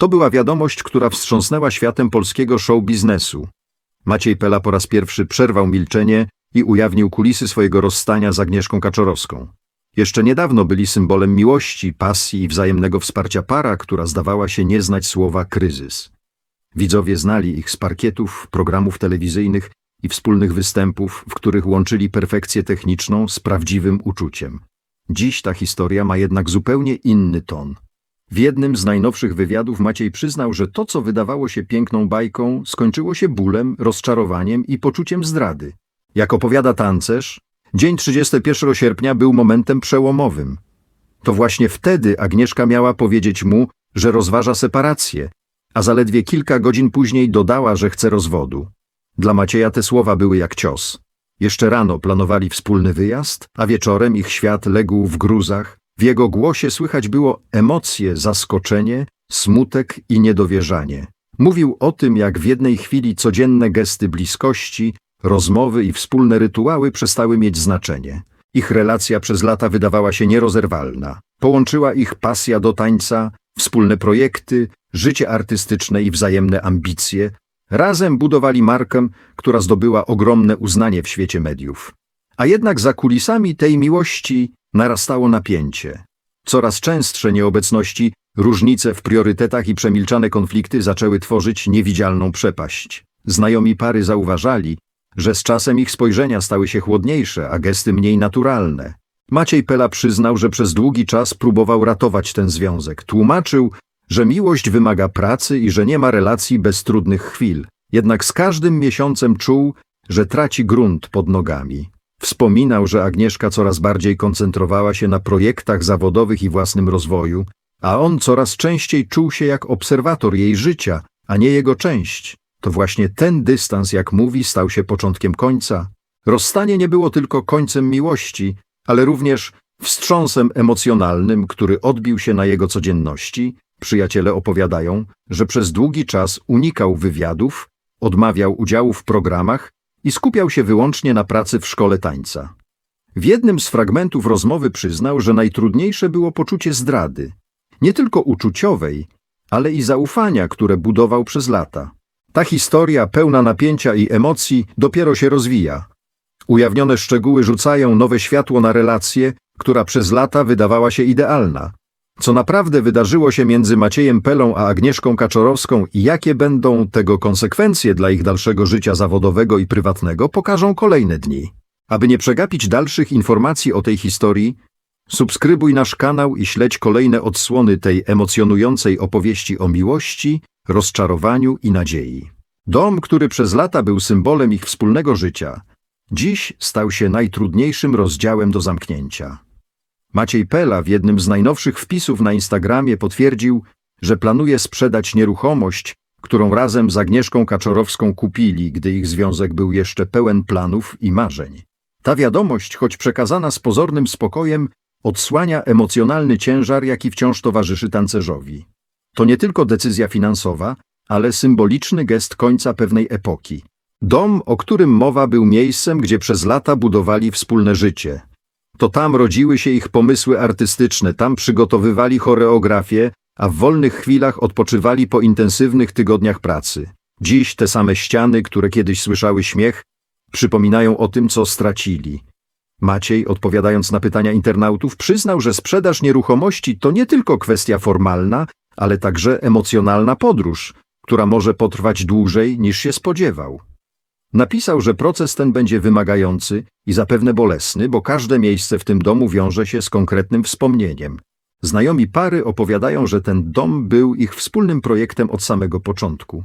To była wiadomość, która wstrząsnęła światem polskiego show biznesu. Maciej Pela po raz pierwszy przerwał milczenie i ujawnił kulisy swojego rozstania z Agnieszką Kaczorowską. Jeszcze niedawno byli symbolem miłości, pasji i wzajemnego wsparcia para, która zdawała się nie znać słowa kryzys. Widzowie znali ich z parkietów, programów telewizyjnych i wspólnych występów, w których łączyli perfekcję techniczną z prawdziwym uczuciem. Dziś ta historia ma jednak zupełnie inny ton. W jednym z najnowszych wywiadów Maciej przyznał, że to, co wydawało się piękną bajką, skończyło się bólem, rozczarowaniem i poczuciem zdrady. Jak opowiada tancerz, dzień 31 sierpnia był momentem przełomowym. To właśnie wtedy Agnieszka miała powiedzieć mu, że rozważa separację, a zaledwie kilka godzin później dodała, że chce rozwodu. Dla Macieja te słowa były jak cios. Jeszcze rano planowali wspólny wyjazd, a wieczorem ich świat legł w gruzach. W jego głosie słychać było emocje, zaskoczenie, smutek i niedowierzanie. Mówił o tym, jak w jednej chwili codzienne gesty bliskości, rozmowy i wspólne rytuały przestały mieć znaczenie. Ich relacja przez lata wydawała się nierozerwalna. Połączyła ich pasja do tańca, wspólne projekty, życie artystyczne i wzajemne ambicje. Razem budowali markę, która zdobyła ogromne uznanie w świecie mediów. A jednak za kulisami tej miłości narastało napięcie. Coraz częstsze nieobecności, różnice w priorytetach i przemilczane konflikty zaczęły tworzyć niewidzialną przepaść. Znajomi pary zauważali, że z czasem ich spojrzenia stały się chłodniejsze, a gesty mniej naturalne. Maciej Pela przyznał, że przez długi czas próbował ratować ten związek. Tłumaczył, że miłość wymaga pracy i że nie ma relacji bez trudnych chwil. Jednak z każdym miesiącem czuł, że traci grunt pod nogami. Wspominał, że Agnieszka coraz bardziej koncentrowała się na projektach zawodowych i własnym rozwoju, a on coraz częściej czuł się jak obserwator jej życia, a nie jego część. To właśnie ten dystans, jak mówi, stał się początkiem końca. Rozstanie nie było tylko końcem miłości, ale również wstrząsem emocjonalnym, który odbił się na jego codzienności. Przyjaciele opowiadają, że przez długi czas unikał wywiadów, odmawiał udziału w programach i skupiał się wyłącznie na pracy w szkole tańca. W jednym z fragmentów rozmowy przyznał, że najtrudniejsze było poczucie zdrady, nie tylko uczuciowej, ale i zaufania, które budował przez lata. Ta historia, pełna napięcia i emocji, dopiero się rozwija. Ujawnione szczegóły rzucają nowe światło na relację, która przez lata wydawała się idealna. Co naprawdę wydarzyło się między Maciejem Pelą a Agnieszką Kaczorowską i jakie będą tego konsekwencje dla ich dalszego życia zawodowego i prywatnego, pokażą kolejne dni. Aby nie przegapić dalszych informacji o tej historii, subskrybuj nasz kanał i śledź kolejne odsłony tej emocjonującej opowieści o miłości, rozczarowaniu i nadziei. Dom, który przez lata był symbolem ich wspólnego życia, dziś stał się najtrudniejszym rozdziałem do zamknięcia. Maciej Pela w jednym z najnowszych wpisów na Instagramie potwierdził, że planuje sprzedać nieruchomość, którą razem z Agnieszką Kaczorowską kupili, gdy ich związek był jeszcze pełen planów i marzeń. Ta wiadomość, choć przekazana z pozornym spokojem, odsłania emocjonalny ciężar, jaki wciąż towarzyszy tancerzowi. To nie tylko decyzja finansowa, ale symboliczny gest końca pewnej epoki. Dom, o którym mowa, był miejscem, gdzie przez lata budowali wspólne życie. To tam rodziły się ich pomysły artystyczne, tam przygotowywali choreografię, a w wolnych chwilach odpoczywali po intensywnych tygodniach pracy. Dziś te same ściany, które kiedyś słyszały śmiech, przypominają o tym, co stracili. Maciej, odpowiadając na pytania internautów, przyznał, że sprzedaż nieruchomości to nie tylko kwestia formalna, ale także emocjonalna podróż, która może potrwać dłużej niż się spodziewał. Napisał, że proces ten będzie wymagający i zapewne bolesny, bo każde miejsce w tym domu wiąże się z konkretnym wspomnieniem. Znajomi pary opowiadają, że ten dom był ich wspólnym projektem od samego początku.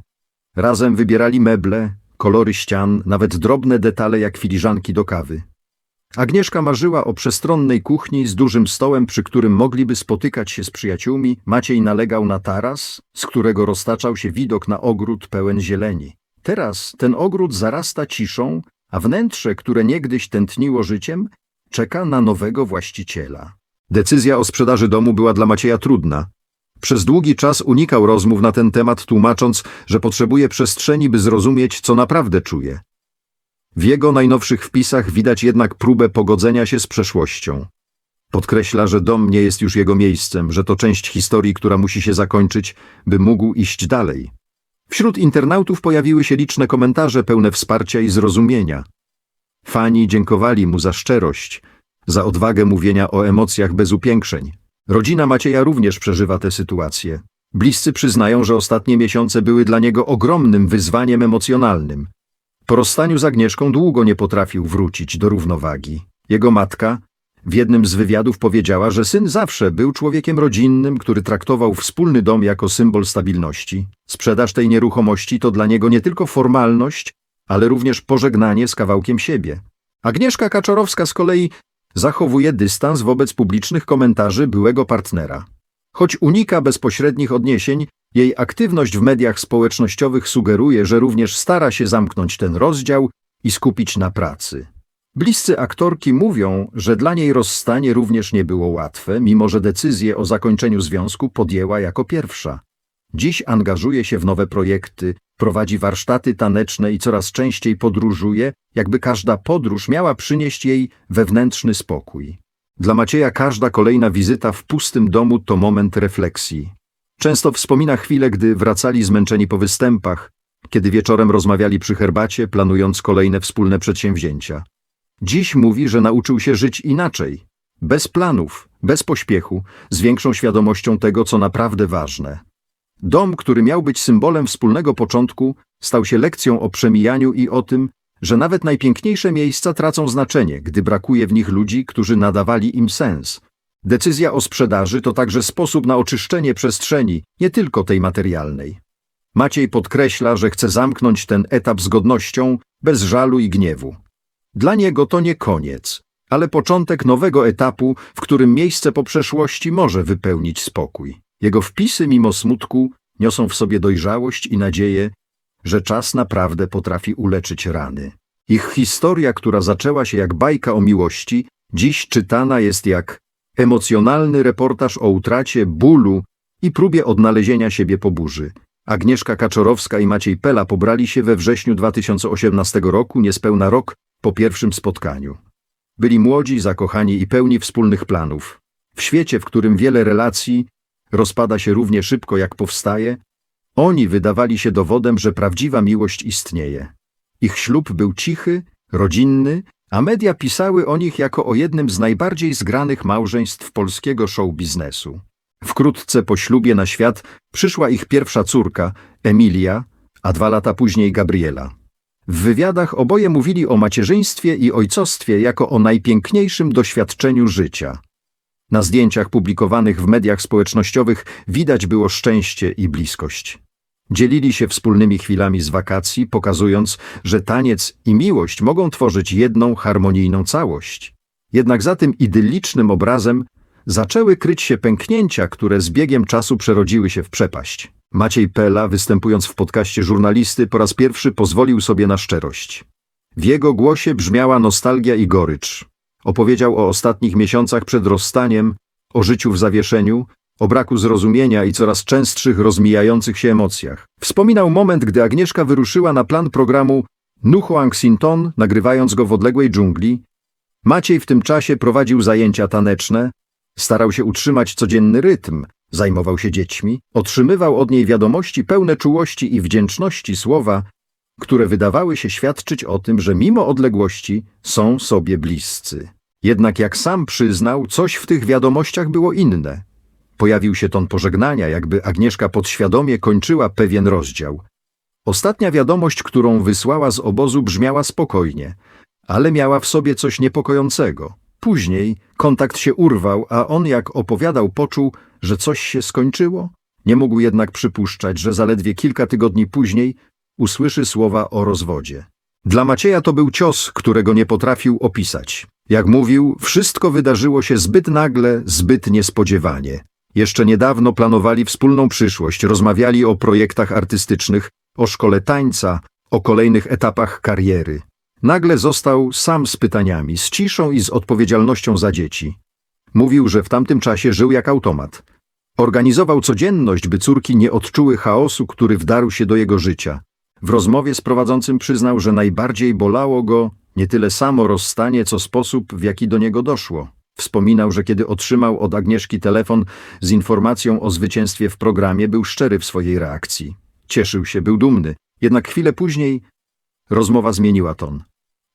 Razem wybierali meble, kolory ścian, nawet drobne detale jak filiżanki do kawy. Agnieszka marzyła o przestronnej kuchni z dużym stołem, przy którym mogliby spotykać się z przyjaciółmi. Maciej nalegał na taras, z którego roztaczał się widok na ogród pełen zieleni. Teraz ten ogród zarasta ciszą, a wnętrze, które niegdyś tętniło życiem, czeka na nowego właściciela. Decyzja o sprzedaży domu była dla Macieja trudna. Przez długi czas unikał rozmów na ten temat, tłumacząc, że potrzebuje przestrzeni, by zrozumieć, co naprawdę czuje. W jego najnowszych wpisach widać jednak próbę pogodzenia się z przeszłością. Podkreśla, że dom nie jest już jego miejscem, że to część historii, która musi się zakończyć, by mógł iść dalej. Wśród internautów pojawiły się liczne komentarze pełne wsparcia i zrozumienia. Fani dziękowali mu za szczerość, za odwagę mówienia o emocjach bez upiększeń. Rodzina Macieja również przeżywa tę sytuację. Bliscy przyznają, że ostatnie miesiące były dla niego ogromnym wyzwaniem emocjonalnym. Po rozstaniu z Agnieszką długo nie potrafił wrócić do równowagi. Jego matka w jednym z wywiadów powiedziała, że syn zawsze był człowiekiem rodzinnym, który traktował wspólny dom jako symbol stabilności. Sprzedaż tej nieruchomości to dla niego nie tylko formalność, ale również pożegnanie z kawałkiem siebie. Agnieszka Kaczorowska z kolei zachowuje dystans wobec publicznych komentarzy byłego partnera. Choć unika bezpośrednich odniesień, jej aktywność w mediach społecznościowych sugeruje, że również stara się zamknąć ten rozdział i skupić na pracy. Bliscy aktorki mówią, że dla niej rozstanie również nie było łatwe, mimo że decyzję o zakończeniu związku podjęła jako pierwsza. Dziś angażuje się w nowe projekty, prowadzi warsztaty taneczne i coraz częściej podróżuje, jakby każda podróż miała przynieść jej wewnętrzny spokój. Dla Macieja każda kolejna wizyta w pustym domu to moment refleksji. Często wspomina chwilę, gdy wracali zmęczeni po występach, kiedy wieczorem rozmawiali przy herbacie, planując kolejne wspólne przedsięwzięcia. Dziś mówi, że nauczył się żyć inaczej, bez planów, bez pośpiechu, z większą świadomością tego, co naprawdę ważne. Dom, który miał być symbolem wspólnego początku, stał się lekcją o przemijaniu i o tym, że nawet najpiękniejsze miejsca tracą znaczenie, gdy brakuje w nich ludzi, którzy nadawali im sens. Decyzja o sprzedaży to także sposób na oczyszczenie przestrzeni, nie tylko tej materialnej. Maciej podkreśla, że chce zamknąć ten etap z godnością, bez żalu i gniewu. Dla niego to nie koniec, ale początek nowego etapu, w którym miejsce po przeszłości może wypełnić spokój. Jego wpisy, mimo smutku, niosą w sobie dojrzałość i nadzieję, że czas naprawdę potrafi uleczyć rany. Ich historia, która zaczęła się jak bajka o miłości, dziś czytana jest jak emocjonalny reportaż o utracie, bólu i próbie odnalezienia siebie po burzy. Agnieszka Kaczorowska i Maciej Pela pobrali się we wrześniu 2018 roku, niespełna rok po pierwszym spotkaniu. Byli młodzi, zakochani i pełni wspólnych planów. W świecie, w którym wiele relacji rozpada się równie szybko jak powstaje, oni wydawali się dowodem, że prawdziwa miłość istnieje. Ich ślub był cichy, rodzinny, a media pisały o nich jako o jednym z najbardziej zgranych małżeństw polskiego show biznesu. Wkrótce po ślubie na świat przyszła ich pierwsza córka, Emilia, a dwa lata później Gabriela. W wywiadach oboje mówili o macierzyństwie i ojcostwie jako o najpiękniejszym doświadczeniu życia. Na zdjęciach publikowanych w mediach społecznościowych widać było szczęście i bliskość. Dzielili się wspólnymi chwilami z wakacji, pokazując, że taniec i miłość mogą tworzyć jedną harmonijną całość. Jednak za tym idyllicznym obrazem zaczęły kryć się pęknięcia, które z biegiem czasu przerodziły się w przepaść. Maciej Pela, występując w podcaście żurnalisty, po raz pierwszy pozwolił sobie na szczerość. W jego głosie brzmiała nostalgia i gorycz. Opowiedział o ostatnich miesiącach przed rozstaniem, o życiu w zawieszeniu, o braku zrozumienia i coraz częstszych rozmijających się emocjach. Wspominał moment, gdy Agnieszka wyruszyła na plan programu Nuhuang Sinton, nagrywając go w odległej dżungli. Maciej w tym czasie prowadził zajęcia taneczne, starał się utrzymać codzienny rytm, zajmował się dziećmi, otrzymywał od niej wiadomości pełne czułości i wdzięczności słowa, które wydawały się świadczyć o tym, że mimo odległości są sobie bliscy. Jednak jak sam przyznał, coś w tych wiadomościach było inne. Pojawił się ton pożegnania, jakby Agnieszka podświadomie kończyła pewien rozdział. Ostatnia wiadomość, którą wysłała z obozu, brzmiała spokojnie, ale miała w sobie coś niepokojącego. Później kontakt się urwał, a on, jak opowiadał, poczuł, że coś się skończyło. Nie mógł jednak przypuszczać, że zaledwie kilka tygodni później usłyszy słowa o rozwodzie. Dla Macieja to był cios, którego nie potrafił opisać. Jak mówił, wszystko wydarzyło się zbyt nagle, zbyt niespodziewanie. Jeszcze niedawno planowali wspólną przyszłość, rozmawiali o projektach artystycznych, o szkole tańca, o kolejnych etapach kariery. Nagle został sam z pytaniami, z ciszą i z odpowiedzialnością za dzieci. Mówił, że w tamtym czasie żył jak automat. Organizował codzienność, by córki nie odczuły chaosu, który wdarł się do jego życia. W rozmowie z prowadzącym przyznał, że najbardziej bolało go nie tyle samo rozstanie, co sposób, w jaki do niego doszło. Wspominał, że kiedy otrzymał od Agnieszki telefon z informacją o zwycięstwie w programie, był szczery w swojej reakcji. Cieszył się, był dumny. Jednak chwilę później rozmowa zmieniła ton.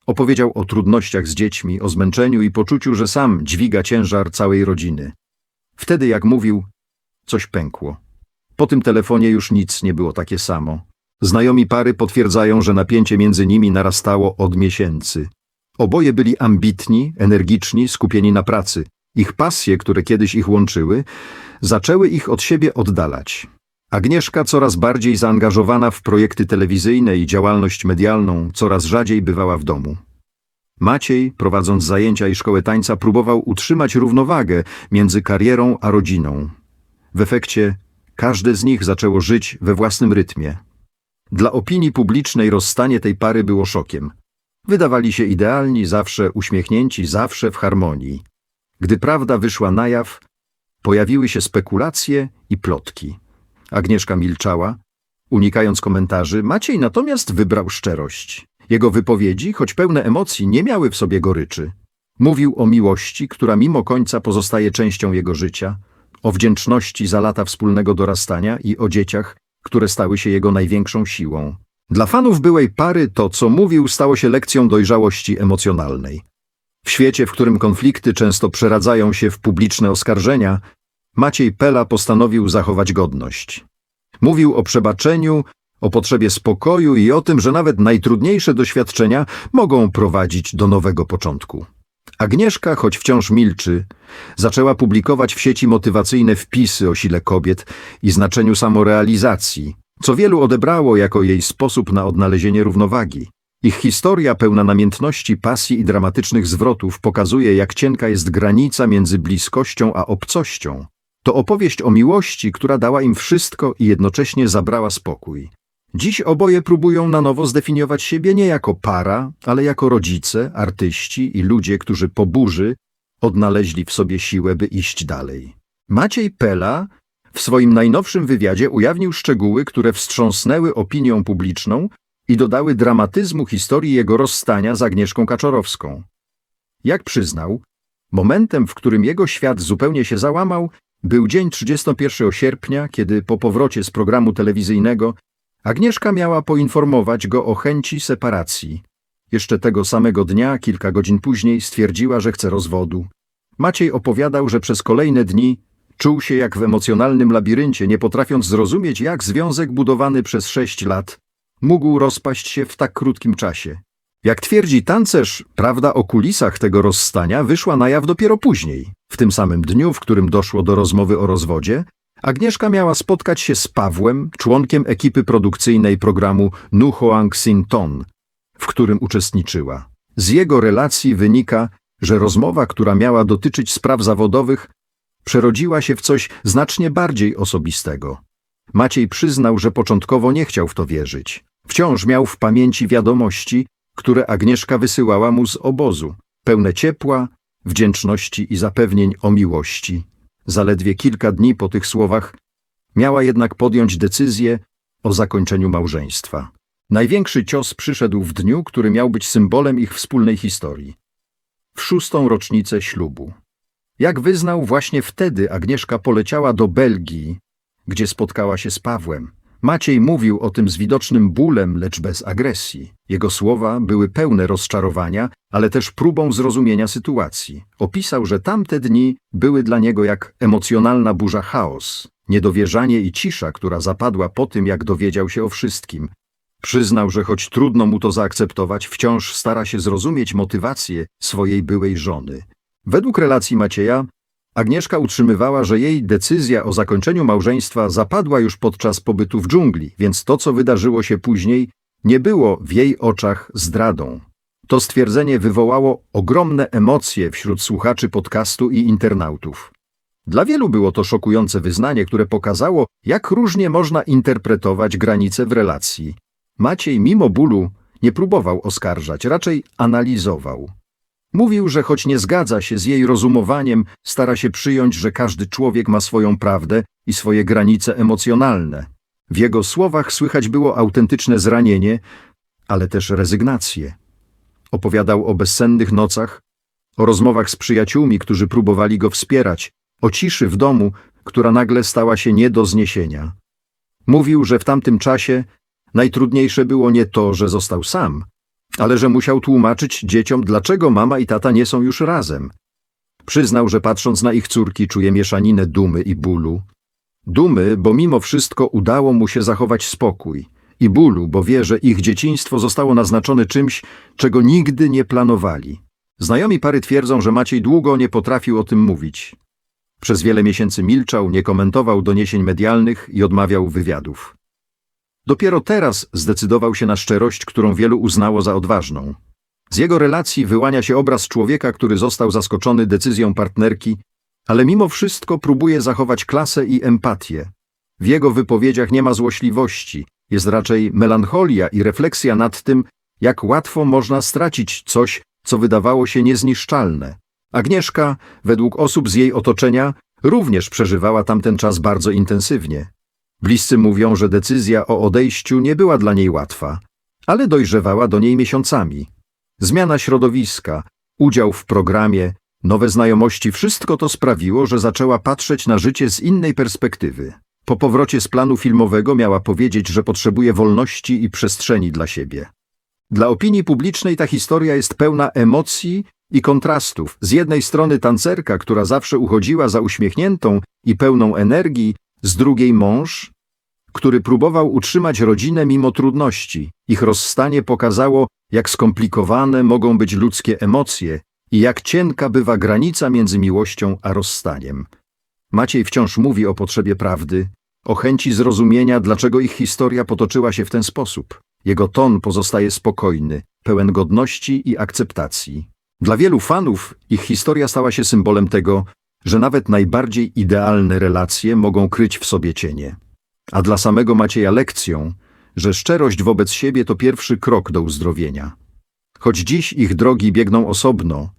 Opowiedział o trudnościach z dziećmi, o zmęczeniu i poczuciu, że sam dźwiga ciężar całej rodziny. Wtedy, jak mówił, coś pękło. Po tym telefonie już nic nie było takie samo. Znajomi pary potwierdzają, że napięcie między nimi narastało od miesięcy. Oboje byli ambitni, energiczni, skupieni na pracy. Ich pasje, które kiedyś ich łączyły, zaczęły ich od siebie oddalać. Agnieszka, coraz bardziej zaangażowana w projekty telewizyjne i działalność medialną, coraz rzadziej bywała w domu. Maciej, prowadząc zajęcia i szkołę tańca, próbował utrzymać równowagę między karierą a rodziną. W efekcie każde z nich zaczęło żyć we własnym rytmie. Dla opinii publicznej rozstanie tej pary było szokiem. Wydawali się idealni, zawsze uśmiechnięci, zawsze w harmonii. Gdy prawda wyszła na jaw, pojawiły się spekulacje i plotki. Agnieszka milczała, unikając komentarzy, Maciej natomiast wybrał szczerość. Jego wypowiedzi, choć pełne emocji, nie miały w sobie goryczy. Mówił o miłości, która mimo końca pozostaje częścią jego życia, o wdzięczności za lata wspólnego dorastania i o dzieciach, które stały się jego największą siłą. Dla fanów byłej pary to, co mówił, stało się lekcją dojrzałości emocjonalnej. W świecie, w którym konflikty często przeradzają się w publiczne oskarżenia, Maciej Pela postanowił zachować godność. Mówił o przebaczeniu, o potrzebie spokoju i o tym, że nawet najtrudniejsze doświadczenia mogą prowadzić do nowego początku. Agnieszka, choć wciąż milczy, zaczęła publikować w sieci motywacyjne wpisy o sile kobiet i znaczeniu samorealizacji, co wielu odebrało jako jej sposób na odnalezienie równowagi. Ich historia pełna namiętności, pasji i dramatycznych zwrotów pokazuje, jak cienka jest granica między bliskością a obcością. To opowieść o miłości, która dała im wszystko i jednocześnie zabrała spokój. Dziś oboje próbują na nowo zdefiniować siebie nie jako para, ale jako rodzice, artyści i ludzie, którzy po burzy odnaleźli w sobie siłę, by iść dalej. Maciej Pela w swoim najnowszym wywiadzie ujawnił szczegóły, które wstrząsnęły opinią publiczną i dodały dramatyzmu historii jego rozstania z Agnieszką Kaczorowską. Jak przyznał, momentem, w którym jego świat zupełnie się załamał, był dzień 31 sierpnia, kiedy po powrocie z programu telewizyjnego Agnieszka miała poinformować go o chęci separacji. Jeszcze tego samego dnia, kilka godzin później, stwierdziła, że chce rozwodu. Maciej opowiadał, że przez kolejne dni czuł się jak w emocjonalnym labiryncie, nie potrafiąc zrozumieć, jak związek budowany przez sześć lat mógł rozpaść się w tak krótkim czasie. Jak twierdzi tancerz, prawda o kulisach tego rozstania wyszła na jaw dopiero później. W tym samym dniu, w którym doszło do rozmowy o rozwodzie, Agnieszka miała spotkać się z Pawłem, członkiem ekipy produkcyjnej programu Nu Hoang Sin Ton, w którym uczestniczyła. Z jego relacji wynika, że rozmowa, która miała dotyczyć spraw zawodowych, przerodziła się w coś znacznie bardziej osobistego. Maciej przyznał, że początkowo nie chciał w to wierzyć. Wciąż miał w pamięci wiadomości, które Agnieszka wysyłała mu z obozu, pełne ciepła, wdzięczności i zapewnień o miłości. Zaledwie kilka dni po tych słowach miała jednak podjąć decyzję o zakończeniu małżeństwa. Największy cios przyszedł w dniu, który miał być symbolem ich wspólnej historii. W szóstą rocznicę ślubu. Jak wyznał, właśnie wtedy Agnieszka poleciała do Belgii, gdzie spotkała się z Pawłem. Maciej mówił o tym z widocznym bólem, lecz bez agresji. Jego słowa były pełne rozczarowania, ale też próbą zrozumienia sytuacji. Opisał, że tamte dni były dla niego jak emocjonalna burza chaos, niedowierzanie i cisza, która zapadła po tym, jak dowiedział się o wszystkim. Przyznał, że choć trudno mu to zaakceptować, wciąż stara się zrozumieć motywację swojej byłej żony. Według relacji Macieja, Agnieszka utrzymywała, że jej decyzja o zakończeniu małżeństwa zapadła już podczas pobytu w dżungli, więc to, co wydarzyło się później, nie było w jej oczach zdradą. To stwierdzenie wywołało ogromne emocje wśród słuchaczy podcastu i internautów. Dla wielu było to szokujące wyznanie, które pokazało, jak różnie można interpretować granice w relacji. Maciej, mimo bólu, nie próbował oskarżać, raczej analizował. Mówił, że choć nie zgadza się z jej rozumowaniem, stara się przyjąć, że każdy człowiek ma swoją prawdę i swoje granice emocjonalne. W jego słowach słychać było autentyczne zranienie, ale też rezygnację. Opowiadał o bezsennych nocach, O rozmowach z przyjaciółmi, którzy próbowali go wspierać, o ciszy w domu, która nagle stała się nie do zniesienia. Mówił, że w tamtym czasie najtrudniejsze było nie to, że został sam, ale że musiał tłumaczyć dzieciom, dlaczego mama i tata nie są już razem. Przyznał, że patrząc na ich córki czuje mieszaninę dumy i bólu. Dumy, bo mimo wszystko udało mu się zachować spokój i bólu, bo wie, że ich dzieciństwo zostało naznaczone czymś, czego nigdy nie planowali. Znajomi pary twierdzą, że Maciej długo nie potrafił o tym mówić. Przez wiele miesięcy milczał, nie komentował doniesień medialnych i odmawiał wywiadów. Dopiero teraz zdecydował się na szczerość, którą wielu uznało za odważną. Z jego relacji wyłania się obraz człowieka, który został zaskoczony decyzją partnerki, ale mimo wszystko próbuje zachować klasę i empatię. W jego wypowiedziach nie ma złośliwości, jest raczej melancholia i refleksja nad tym, jak łatwo można stracić coś, co wydawało się niezniszczalne. Agnieszka, według osób z jej otoczenia, również przeżywała tamten czas bardzo intensywnie. Bliscy mówią, że decyzja o odejściu nie była dla niej łatwa, ale dojrzewała do niej miesiącami. Zmiana środowiska, udział w programie, nowe znajomości, wszystko to sprawiło, że zaczęła patrzeć na życie z innej perspektywy. Po powrocie z planu filmowego miała powiedzieć, że potrzebuje wolności i przestrzeni dla siebie. Dla opinii publicznej ta historia jest pełna emocji i kontrastów. Z jednej strony tancerka, która zawsze uchodziła za uśmiechniętą i pełną energii, z drugiej mąż, który próbował utrzymać rodzinę mimo trudności. Ich rozstanie pokazało, jak skomplikowane mogą być ludzkie emocje i jak cienka bywa granica między miłością a rozstaniem. Maciej wciąż mówi o potrzebie prawdy, o chęci zrozumienia, dlaczego ich historia potoczyła się w ten sposób. Jego ton pozostaje spokojny, pełen godności i akceptacji. Dla wielu fanów ich historia stała się symbolem tego, że nawet najbardziej idealne relacje mogą kryć w sobie cienie. A dla samego Macieja lekcją, że szczerość wobec siebie to pierwszy krok do uzdrowienia. Choć dziś ich drogi biegną osobno,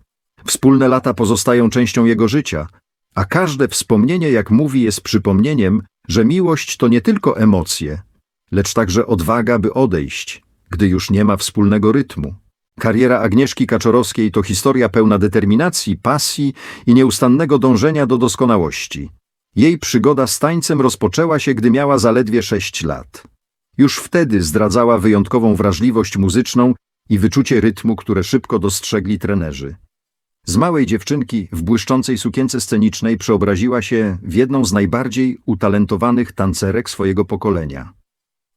wspólne lata pozostają częścią jego życia, a każde wspomnienie, jak mówi, jest przypomnieniem, że miłość to nie tylko emocje, lecz także odwaga, by odejść, gdy już nie ma wspólnego rytmu. Kariera Agnieszki Kaczorowskiej to historia pełna determinacji, pasji i nieustannego dążenia do doskonałości. Jej przygoda z tańcem rozpoczęła się, gdy miała zaledwie sześć lat. Już wtedy zdradzała wyjątkową wrażliwość muzyczną i wyczucie rytmu, które szybko dostrzegli trenerzy. Z małej dziewczynki w błyszczącej sukience scenicznej przeobraziła się w jedną z najbardziej utalentowanych tancerek swojego pokolenia.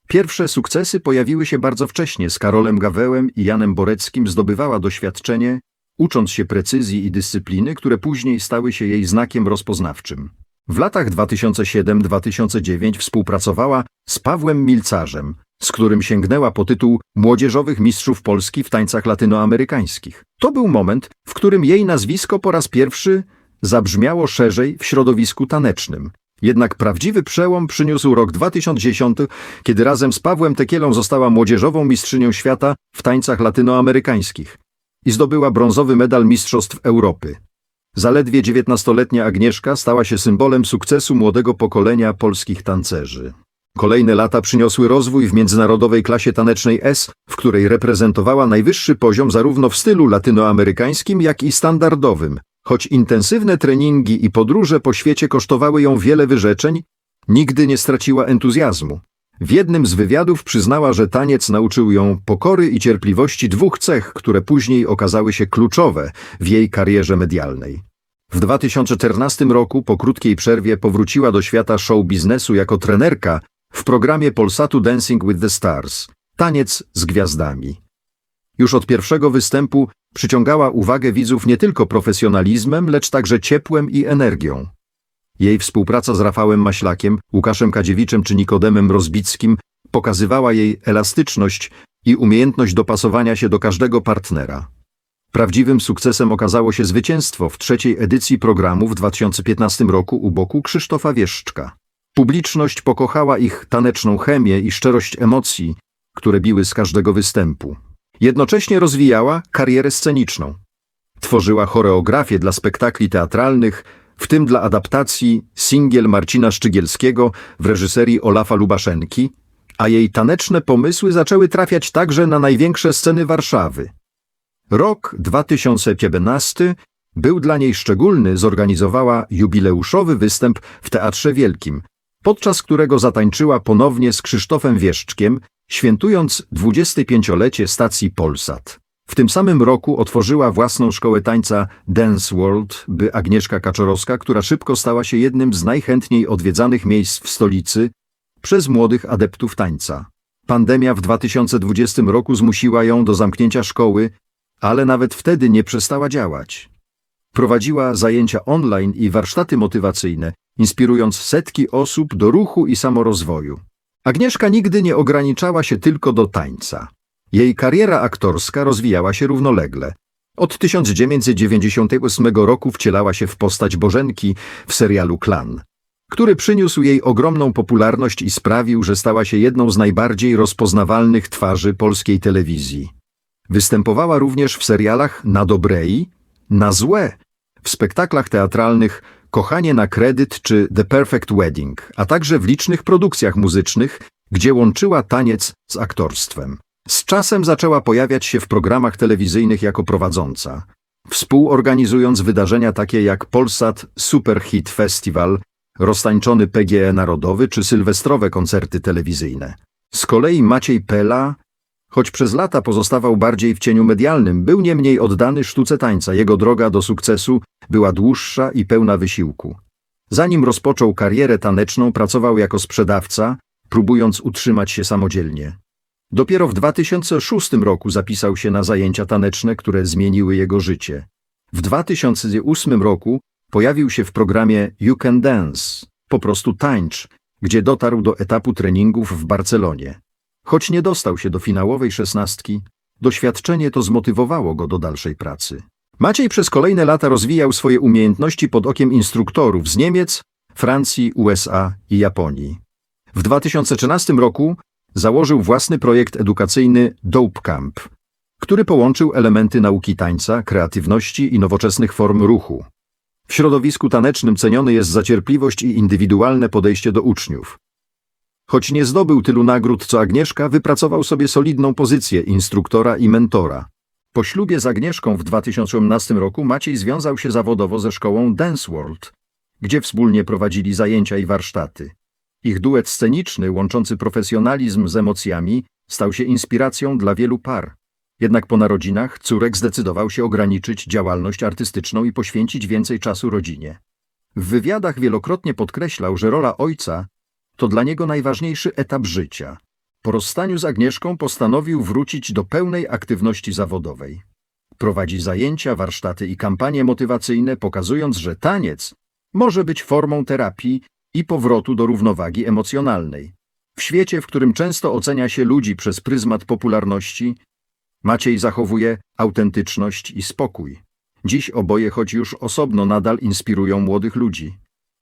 Pierwsze sukcesy pojawiły się bardzo wcześnie. Z Karolem Gawełem i Janem Boreckim zdobywała doświadczenie, ucząc się precyzji i dyscypliny, które później stały się jej znakiem rozpoznawczym. W latach 2007-2009 współpracowała z Pawłem Milcarzem, z którym sięgnęła po tytuł Młodzieżowych Mistrzów Polski w tańcach latynoamerykańskich. To był moment, w którym jej nazwisko po raz pierwszy zabrzmiało szerzej w środowisku tanecznym. Jednak prawdziwy przełom przyniósł rok 2010, kiedy razem z Pawłem Tekielą została młodzieżową mistrzynią świata w tańcach latynoamerykańskich i zdobyła brązowy medal Mistrzostw Europy. Zaledwie 19-letnia Agnieszka stała się symbolem sukcesu młodego pokolenia polskich tancerzy. Kolejne lata przyniosły rozwój w międzynarodowej klasie tanecznej S, w której reprezentowała najwyższy poziom zarówno w stylu latynoamerykańskim, jak i standardowym. Choć intensywne treningi i podróże po świecie kosztowały ją wiele wyrzeczeń, nigdy nie straciła entuzjazmu. W jednym z wywiadów przyznała, że taniec nauczył ją pokory i cierpliwości dwóch cech, które później okazały się kluczowe w jej karierze medialnej. W 2014 roku, po krótkiej przerwie, powróciła do świata show biznesu jako trenerka w programie Polsatu Dancing with the Stars – Taniec z gwiazdami. Już od pierwszego występu przyciągała uwagę widzów nie tylko profesjonalizmem, lecz także ciepłem i energią. Jej współpraca z Rafałem Maślakiem, Łukaszem Kadziewiczem czy Nikodemem Rozbickim pokazywała jej elastyczność i umiejętność dopasowania się do każdego partnera. Prawdziwym sukcesem okazało się zwycięstwo w trzeciej edycji programu w 2015 roku u boku Krzysztofa Wieszczka. Publiczność pokochała ich taneczną chemię i szczerość emocji, które biły z każdego występu. Jednocześnie rozwijała karierę sceniczną. Tworzyła choreografię dla spektakli teatralnych, w tym dla adaptacji singiel Marcina Szczygielskiego w reżyserii Olafa Lubaszenki, a jej taneczne pomysły zaczęły trafiać także na największe sceny Warszawy. Rok 2015 był dla niej szczególny, zorganizowała jubileuszowy występ w Teatrze Wielkim, podczas którego zatańczyła ponownie z Krzysztofem Wieszczkiem, świętując 25-lecie stacji Polsat. W tym samym roku otworzyła własną szkołę tańca Dance World, by Agnieszka Kaczorowska, która szybko stała się jednym z najchętniej odwiedzanych miejsc w stolicy przez młodych adeptów tańca. Pandemia w 2020 roku zmusiła ją do zamknięcia szkoły, ale nawet wtedy nie przestała działać. Prowadziła zajęcia online i warsztaty motywacyjne, inspirując setki osób do ruchu i samorozwoju. Agnieszka nigdy nie ograniczała się tylko do tańca. Jej kariera aktorska rozwijała się równolegle. Od 1998 roku wcielała się w postać Bożenki w serialu Klan, który przyniósł jej ogromną popularność i sprawił, że stała się jedną z najbardziej rozpoznawalnych twarzy polskiej telewizji. Występowała również w serialach Na dobre i Na złe, w spektaklach teatralnych Kochanie na kredyt czy The Perfect Wedding, a także w licznych produkcjach muzycznych, gdzie łączyła taniec z aktorstwem. Z czasem zaczęła pojawiać się w programach telewizyjnych jako prowadząca, współorganizując wydarzenia takie jak Polsat Super Hit Festival, roztańczony PGE Narodowy czy sylwestrowe koncerty telewizyjne. Z kolei Maciej Pela, choć przez lata pozostawał bardziej w cieniu medialnym, był niemniej oddany sztuce tańca. Jego droga do sukcesu była dłuższa i pełna wysiłku. Zanim rozpoczął karierę taneczną, pracował jako sprzedawca, próbując utrzymać się samodzielnie. Dopiero w 2006 roku zapisał się na zajęcia taneczne, które zmieniły jego życie. W 2008 roku pojawił się w programie You Can Dance, po prostu tańcz, gdzie dotarł do etapu treningów w Barcelonie. Choć nie dostał się do finałowej szesnastki, doświadczenie to zmotywowało go do dalszej pracy. Maciej przez kolejne lata rozwijał swoje umiejętności pod okiem instruktorów z Niemiec, Francji, USA i Japonii. W 2013 roku założył własny projekt edukacyjny Dope Camp, który połączył elementy nauki tańca, kreatywności i nowoczesnych form ruchu. W środowisku tanecznym ceniony jest za cierpliwość i indywidualne podejście do uczniów. Choć nie zdobył tylu nagród co Agnieszka, wypracował sobie solidną pozycję instruktora i mentora. Po ślubie z Agnieszką w 2018 roku Maciej związał się zawodowo ze szkołą Dance World, gdzie wspólnie prowadzili zajęcia i warsztaty. Ich duet sceniczny, łączący profesjonalizm z emocjami, stał się inspiracją dla wielu par. Jednak po narodzinach córek zdecydował się ograniczyć działalność artystyczną i poświęcić więcej czasu rodzinie. W wywiadach wielokrotnie podkreślał, że rola ojca to dla niego najważniejszy etap życia. Po rozstaniu z Agnieszką postanowił wrócić do pełnej aktywności zawodowej. Prowadzi zajęcia, warsztaty i kampanie motywacyjne, pokazując, że taniec może być formą terapii i powrotu do równowagi emocjonalnej. W świecie, w którym często ocenia się ludzi przez pryzmat popularności, Maciej zachowuje autentyczność i spokój. Dziś oboje, choć już osobno, nadal inspirują młodych ludzi.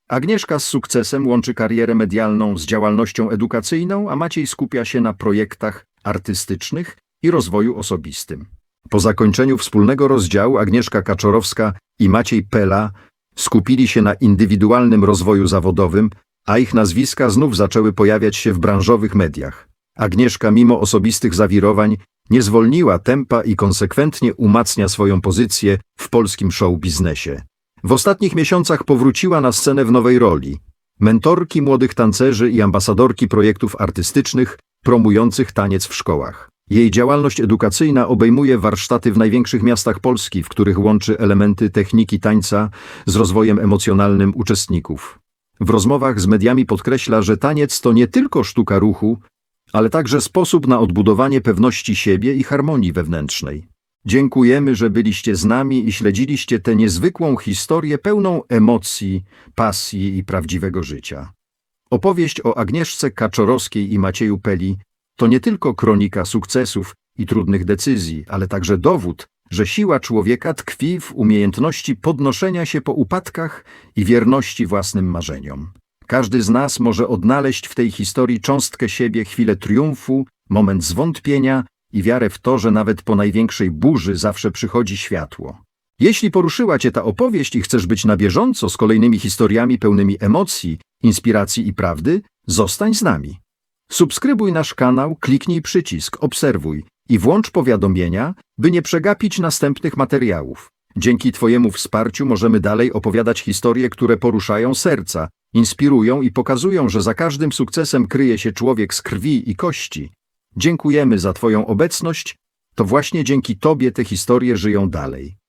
Agnieszka z sukcesem łączy karierę medialną z działalnością edukacyjną, a Maciej skupia się na projektach artystycznych i rozwoju osobistym. Po zakończeniu wspólnego rozdziału Agnieszka Kaczorowska i Maciej Pela skupili się na indywidualnym rozwoju zawodowym, a ich nazwiska znów zaczęły pojawiać się w branżowych mediach. Agnieszka, mimo osobistych zawirowań, nie zwolniła tempa i konsekwentnie umacnia swoją pozycję w polskim show biznesie. W ostatnich miesiącach powróciła na scenę w nowej roli mentorki młodych tancerzy i ambasadorki projektów artystycznych promujących taniec w szkołach. Jej działalność edukacyjna obejmuje warsztaty w największych miastach Polski, w których łączy elementy techniki tańca z rozwojem emocjonalnym uczestników. W rozmowach z mediami podkreśla, że taniec to nie tylko sztuka ruchu, ale także sposób na odbudowanie pewności siebie i harmonii wewnętrznej. Dziękujemy, że byliście z nami i śledziliście tę niezwykłą historię pełną emocji, pasji i prawdziwego życia. Opowieść o Agnieszce Kaczorowskiej i Macieju Peli to nie tylko kronika sukcesów i trudnych decyzji, ale także dowód, że siła człowieka tkwi w umiejętności podnoszenia się po upadkach i wierności własnym marzeniom. Każdy z nas może odnaleźć w tej historii cząstkę siebie, chwilę triumfu, moment zwątpienia i wiarę w to, że nawet po największej burzy zawsze przychodzi światło. Jeśli poruszyła Cię ta opowieść i chcesz być na bieżąco z kolejnymi historiami pełnymi emocji, inspiracji i prawdy, zostań z nami. Subskrybuj nasz kanał, kliknij przycisk obserwuj i włącz powiadomienia, by nie przegapić następnych materiałów. Dzięki Twojemu wsparciu możemy dalej opowiadać historie, które poruszają serca, inspirują i pokazują, że za każdym sukcesem kryje się człowiek z krwi i kości. Dziękujemy za Twoją obecność. To właśnie dzięki Tobie te historie żyją dalej.